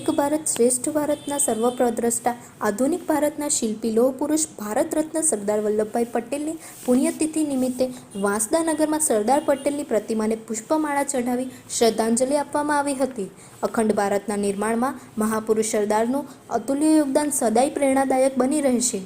એક ભારત શ્રેષ્ઠ ભારતના સર્વપ્રદ્રષ્ટા, આધુનિક ભારતના શિલ્પી લોહ પુરુષ ભારત રત્ન સરદાર વલ્લભભાઈ પટેલની પુણ્યતિથિ નિમિત્તે વાંસદા નગરમાં સરદાર પટેલની પ્રતિમાને પુષ્પમાળા ચઢાવી શ્રદ્ધાંજલિ આપવામાં આવી હતી. અખંડ ભારતના નિર્માણમાં મહાપુરુષ સરદારનું અતુલ્ય યોગદાન સદાય પ્રેરણાદાયક બની રહેશે.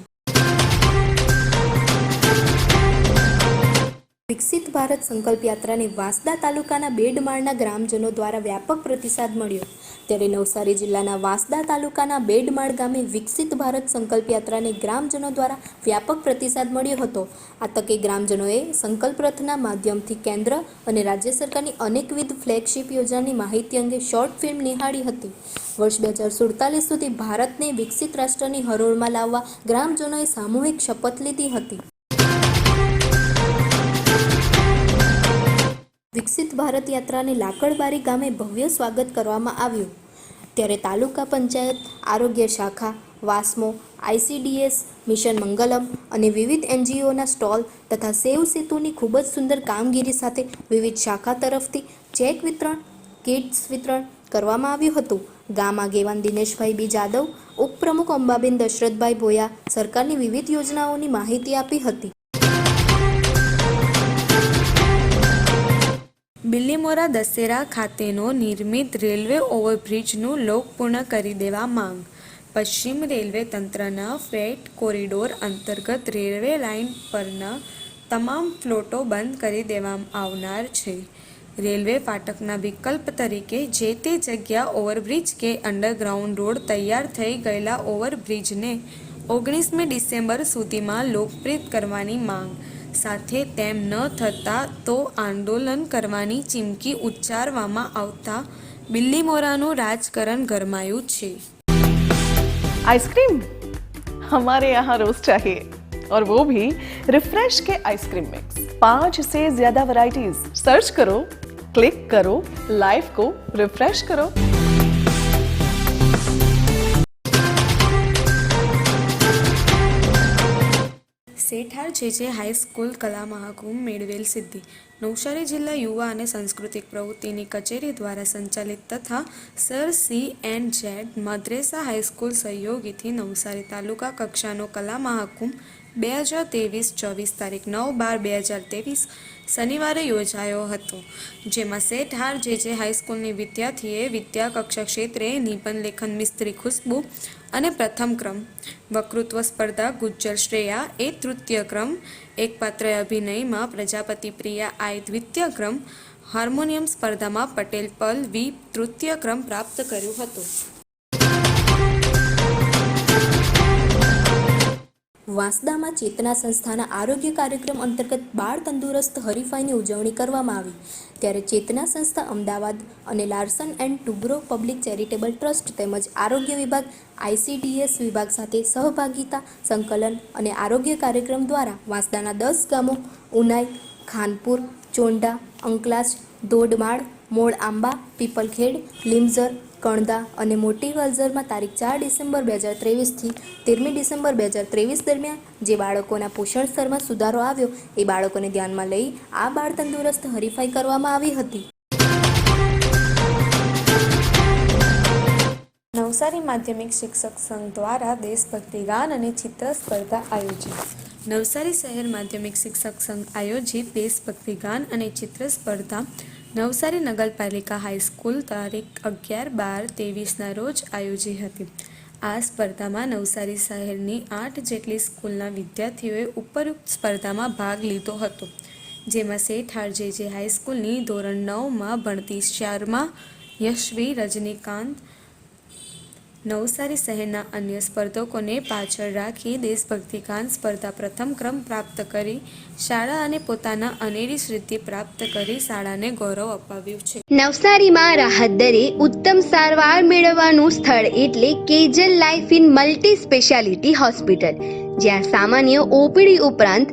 વિકસિત ભારત સંકલ્પ યાત્રાને વાંસદા તાલુકાના બેડમાળના ગ્રામજનો દ્વારા વ્યાપક પ્રતિસાદ મળ્યો. ત્યારે નવસારી જિલ્લાના વાંસદા તાલુકાના બેડમાળ ગામે વિકસિત ભારત સંકલ્પ યાત્રાને ગ્રામજનો દ્વારા વ્યાપક પ્રતિસાદ મળ્યો હતો. આ તકે ગ્રામજનોએ સંકલ્પ રથના માધ્યમથી કેન્દ્ર અને રાજ્ય સરકારની અનેકવિધ ફ્લેગશિપ યોજનાની માહિતી અંગે શોર્ટ ફિલ્મ નિહાળી હતી. વર્ષ બે હજાર સુડતાલીસ સુધી ભારતને વિકસિત રાષ્ટ્રની હરોળમાં લાવવા ગ્રામજનોએ સામૂહિક શપથ લીધી હતી. ભારત યાત્રાને લાકડબારી ગામે ભવ્ય સ્વાગત કરવામાં આવ્યું. ત્યારે તાલુકા પંચાયત, આરોગ્ય શાખા, વાસ્મો આઈસીડીએસ મિશન મંગલમ અને વિવિધ એનજીઓના સ્ટોલ તથા સેવ સેતુની ખૂબ જ સુંદર કામગીરી સાથે વિવિધ શાખા તરફથી ચેક વિતરણ, કિટ્સ વિતરણ કરવામાં આવ્યું હતું. ગામ આગેવાન દિનેશભાઈ બી જાદવ, ઉપપ્રમુખ અંબાબેન દશરથભાઈ ભોયા સરકારની વિવિધ યોજનાઓની માહિતી આપી હતી. બિલ્લીમોરા દશેરા ખાતેનો નિર્મિત રેલવે ઓવરબ્રિજનું લોક પૂર્ણ કરી દેવા માંગ. પશ્ચિમ રેલવે તંત્રના ફ્રેટ કોરિડોર અંતર્ગત રેલવે લાઇન પરના તમામ ફ્લોટો બંધ કરી દેવામાં આવનાર છે. રેલવે ફાટકના વિકલ્પ તરીકે જે તે જગ્યા ઓવરબ્રિજ કે અંડરગ્રાઉન્ડ રોડ તૈયાર થઈ ગયેલા ઓવરબ્રિજને ઓગણીસમી ડિસેમ્બર સુધીમાં લોકપ્રિત કરવાની માંગ. સાથે તેમ ન થતાં તો આંદોલન કરવાની ચીમકી ઉચ્ચારવામાં આવતા બિલ્લીમોરાનું રાજકારણ ગરમાયું છે आइसक्रीम हमारे यहाँ रोज चाहिए और वो भी रिफ्रेश के आइसक्रीम मिक्स पांच से ज्यादा वैरायटीज सर्च करो क्लिक करो लाइफ को रिफ्रेश करो શેઠાર જે જે હાઈસ્કૂલ કલા મહાકુંભ મેળવેલ સિદ્ધિ. નવસારી જિલ્લા યુવા અને સાંસ્કૃતિક પ્રવૃત્તિની કચેરી દ્વારા સંચાલિત તથા sir C and Z Madressa high school સહયોગીથી Navsari તાલુકા કક્ષાનો કલા મહાકુંભ બે હજાર ત્રેવીસ ચોવીસ તારીખ નવ બાર બે હજાર ત્રેવીસ શનિવારે યોજાયો હતો. જેમાં શેઠ હાર જે જે હાઈસ્કૂલની વિદ્યાર્થીએ વિદ્યા કક્ષા ક્ષેત્રે નિબંધ લેખન મિસ્ત્રી ખુશ્બુ અને પ્રથમ ક્રમ વકૃત્વ સ્પર્ધા, ગુજ્જર શ્રેયા, એ તૃતીય ક્રમ, એકપાત્ર અભિનયમાં પ્રજાપતિ પ્રિયા આઈ દ્વિતીય ક્રમ, હાર્મોનિયમ સ્પર્ધામાં પટેલ પલ વી તૃતીય ક્રમ પ્રાપ્ત કર્યો હતો. વાંસદામાં ચેતના સંસ્થાના આરોગ્ય કાર્યક્રમ અંતર્ગત બાળ તંદુરસ્ત હરીફાઈની ઉજવણી કરવામાં આવી. ત્યારે ચેતના સંસ્થા અમદાવાદ અને Larsen and Toubro public charitable trust તેમજ આરોગ્ય વિભાગ આઈસીડીએસ વિભાગ સાથે સહભાગિતા, સંકલન અને આરોગ્ય કાર્યક્રમ દ્વારા વાંસદાના દસ ગામો ઉનાઈ, ખાનપુર ચોંડા અંકલાજ દોડમાળ મોડ આંબા, પીપલખેડ, લીમઝર કણદા અને મોટી વાલઝરમાં તારીખ ચાર ડિસેમ્બર બે હજાર ત્રેવીસથી તેરમી ડિસેમ્બર બે હજાર ત્રેવીસ દરમિયાન જે બાળકોના પોષણ સ્તરમાં સુધારો આવ્યો, એ બાળકોને ધ્યાનમાં લઈ આ બાળ તંદુરસ્ત હરીફાઈ કરવામાં આવી હતી. નવસારી માધ્યમિક શિક્ષક સંઘ દ્વારા દેશભક્તિ ગાન અને ચિત્ર સ્પર્ધા આયોજિત. નવસારી શહેર માધ્યમિક શિક્ષક સંઘ આયોજિત દેશભક્તિ ગાન અને ચિત્ર સ્પર્ધા નવસારી નગરપાલિકા હાઈસ્કૂલ તારીખ અગિયાર બાર ત્રેવીસના રોજ આયોજી હતી. આ સ્પર્ધામાં નવસારી શહેરની આઠ જેટલી સ્કૂલના વિદ્યાર્થીઓએ ઉપરોક્ત સ્પર્ધામાં ભાગ લીધો હતો, જેમાં શેઠ જે હાઈસ્કૂલની ધોરણ નવમાં, ભણતી શર્મા યશવી, રજનીકાંત નવસારી શહેરના અન્ય સ્પર્ધકોને પાછળ રાખી દેશભક્તિ ગાન સ્પર્ધા પ્રથમ ક્રમ પ્રાપ્ત કરી શાળા અને પોતાના અનેરી સ્મૃતિ પ્રાપ્ત કરી શાળાને ગૌરવ અપાવ્યું છે. નવસારીમાં રાહત દરે ઉત્તમ સારવાર મેળવવાનું સ્થળ એટલે Kejal life in multi speciality hospital, જ્યાં સામાન્ય ઓપીડી ઉપરાંત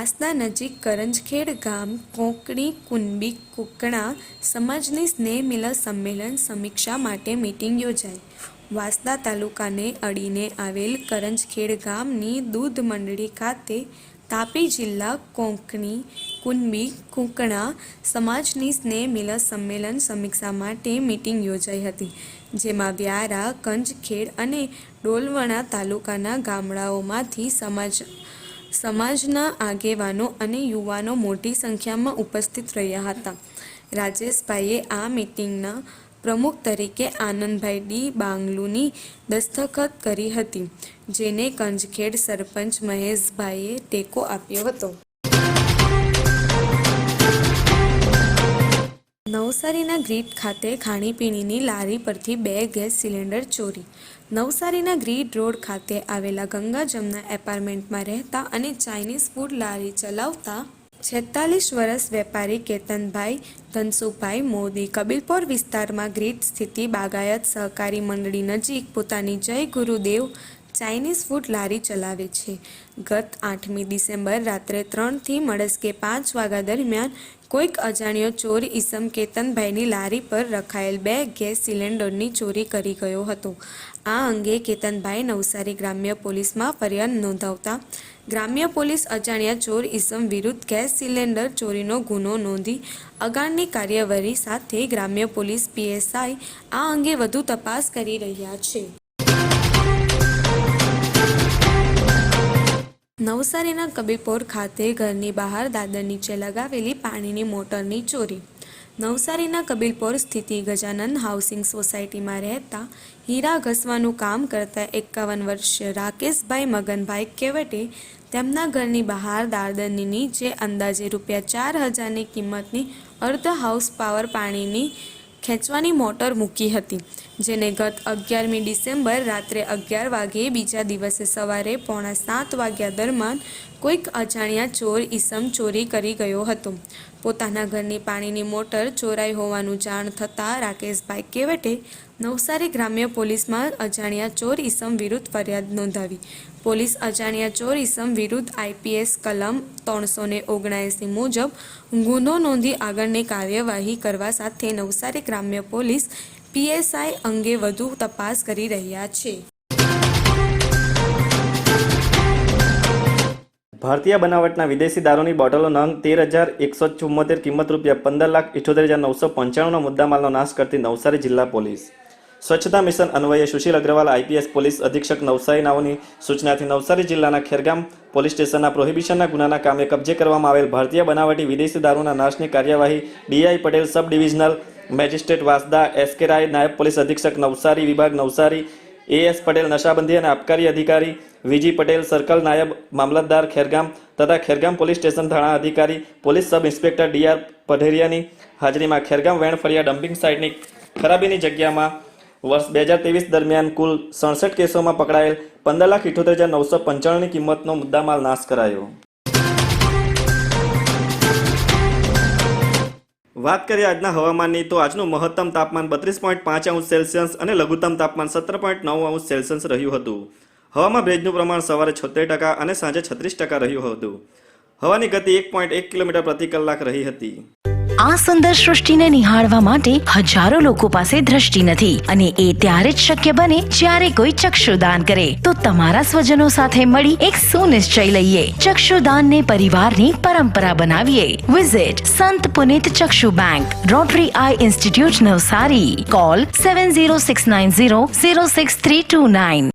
વાસદા નજીક કરંજખેડ ગામ, કોંકણી કુંબી કુકણા સમાજની સ્નેહ મિલન સંમેલન સમીક્ષા માટે મીટિંગ યોજાઈ. વાસદા તાલુકાને અડીને આવેલ કરંજખેડ ગામની દૂધ મંડળી ખાતે તાપી જિલ્લા કોંકણી કુંબી કુંકણા સમાજની સ્નેહ મિલન સંમેલન સમીક્ષા માટે મીટિંગ યોજાઈ હતી, જેમાં વ્યારા, કંજખેડ અને ડોલવણા તાલુકાના ગામડાઓમાંથી સમાજ સમાજના આગેવાનો અને યુવાનો મોટી સંખ્યામાં ઉપસ્થિત રહ્યા હતા. રાજેશભાઈએ આ મિટિંગના પ્રમુખ તરીકે આનંદભાઈ ડી બાંગલુની દસ્તખત કરી હતી, જેને કંજખેડ સરપંચ મહેશભાઈએ ટેકો આપ્યો હતો. નવસારીના ગ્રીડ ખાતે ખાણીપીણીની લારી પરથી બે ગેસ સિલિન્ડર ચોરી. નવસારીના ગ્રીડ રોડ ખાતે આવેલા ગંગા જમના એપાર્ટમેન્ટમાં રહેતા અને ચાઇનીઝ ફૂડ લારી ચલાવતા છેતાલીસ વર્ષ વેપારી કેતનભાઈ, ધનસુખભાઈ મોદી, કબીલપોર વિસ્તારમાં ગ્રીડ સ્થિતિ બાગાયત સહકારી મંડળી નજીક પોતાની જય ગુરુદેવ ચાઇનીઝ ફૂડ લારી ચલાવે છે. ગત આઠમી ડિસેમ્બર રાત્રે ત્રણથી મળસ્કે પાંચ વાગ્યા દરમિયાન કોઈક અજાણ્યો ચોર ઈસમ કેતનભાઈની લારી પર રખાયેલ બે ગેસ સિલિન્ડરની ચોરી કરી ગયો હતો. આ અંગે કેતનભાઈ નવસારી ગ્રામ્ય પોલીસમાં ફરિયાદ નોંધાવતા ગ્રામ્ય પોલીસ અજાણ્યા ચોર ઈસમ વિરુદ્ધ ગેસ સિલિન્ડર ચોરીનો ગુનો નોંધી અગાણની કાર્યવાહી સાથે ગ્રામ્ય પોલીસ પીએસઆઈ આ અંગે વધુ તપાસ કરી રહ્યા છે. નવસારીના કબીપોર ખાતે ઘરની બહાર દાદર નીચે લગાવેલી પાણીની મોટરની ચોરી. નવસારીના કબીલપોર સ્થિતિ ગજાનંદ હાઉસિંગ સોસાયટીમાં રહેતા હીરા ઘસવાનું કામ કરતા એકાવન વર્ષીય રાકેશભાઈ મગનભાઈ કેવટે તેમના ઘરની બહાર દાદરની નીચે અંદાજે રૂપિયા ચાર હજારની કિંમતની અર્ધ હાઉસ પાવર પાણીની ખેંચવાની મોટર મૂકી હતી, જેને ગત અગિયારમી ડિસેમ્બર રાત્રે અગિયાર વાગે બીજા દિવસે સવારે પોણા સાત વાગ્યા દરમિયાન કોઈક અજાણ્યા ચોર ઈસમ ચોરી કરી ગયો હતો. પોતાના ઘરની પાણીની મોટર ચોરાઈ હોવાનું જાણ થતાં રાકેશભાઈ કેવટે નવસારી ગ્રામ્ય પોલીસમાં અજાણ્યા ચોર ઈસમ વિરુદ્ધ ફરિયાદ નોંધાવી. પોલીસ અજાણ્યા ચોર ઈસમ વિરુદ્ધ આઈપીએસ કલમ ત્રણસો ને ઓગણએંસી મુજબ ગુનો નોંધી આગળની કાર્યવાહી કરવા સાથે નવસારી ગ્રામ્ય પોલીસ પીએસઆઈ અંગે વધુ તપાસ કરી રહ્યા છે. ભારતીય બનાવટના વિદેશી દારૂની બોટલો નંગ તેર હજાર એકસો ચુમ્મોતેર કિંમત રૂપિયા પંદર લાખ ઇઠોતેર હજાર નવસો પંચાણુંનો મુદ્દામાલનો નાશ કરતી નવસારી જિલ્લા પોલીસ. સ્વચ્છતા મિશન અન્વયે સુશીલ અગ્રવાલ, આઈપીએસ પોલીસ અધિક્ષક નવસારી નાઓની સૂચનાથી નવસારી જિલ્લાના ખેરગામ પોલીસ સ્ટેશનના પ્રોહિબિશનના ગુનાના કામે કબજે કરવામાં આવેલ ભારતીય બનાવટી વિદેશી દારૂના નાશની કાર્યવાહી DI Patel sub divisional magistrate Vasda SK Rai, નાયબ પોલીસ અધિક્ષક નવસારી વિભાગ નવસારી એએસ પટેલ નશાબંધી અને આબકારી અધિકારી વીજી પટેલ સર્કલ નાયબ મામલતદાર ખેરગામ તથા ખેરગામ પોલીસ સ્ટેશન થાણા અધિકારી, પોલીસ સબ ઇન્સ્પેક્ટર ડીઆર પઢેરિયાની હાજરીમાં ખેરગામ વેણ ફળિયા ડમ્પિંગ સાઇટની ખરાબીની જગ્યામાં વર્ષ બે હજાર ત્રેવીસ દરમિયાન કુલ સડસઠ કેસોમાં પકડાયેલ પંદર લાખ ઇઠોતેર હજાર નવસો પંચાણુંની કિંમતનો મુદ્દામાલ નાશ કરાયો. વાત કરીએ આજના હવામાનની, તો આજનું મહત્તમ તાપમાન બત્રીસ પોઈન્ટ પાંચ અંશ સેલ્સિયસ અને લઘુત્તમ તાપમાન સત્તર પોઈન્ટ નવ અંશ સેલ્સિયસ રહ્યું હતું. હવામાં ભેજનું પ્રમાણ સવારે છોતેર ટકા અને સાંજે છત્રીસ ટકા રહ્યું હતું. હવાની ગતિ એક પોઈન્ટ એક કિલોમીટર પ્રતિ કલાક રહી હતી. આ સુંદર સૃષ્ટિને નિહાળવા માટે હજારો લોકો પાસે દ્રષ્ટિ નથી અને એ ત્યારે જ શક્ય બને જ્યારે કોઈ ચક્ષુદાન કરે. તો તમારા સ્વજનો સાથે મળી એક સુનિશ્ચય લઈએ. ચક્ષુદાનને પરિવારની પરંપરા બનાવીએ. Visit Sant Punit Chakshu bank rotary eye institute Navsari. Call seven zero six nine zero zero six three two nine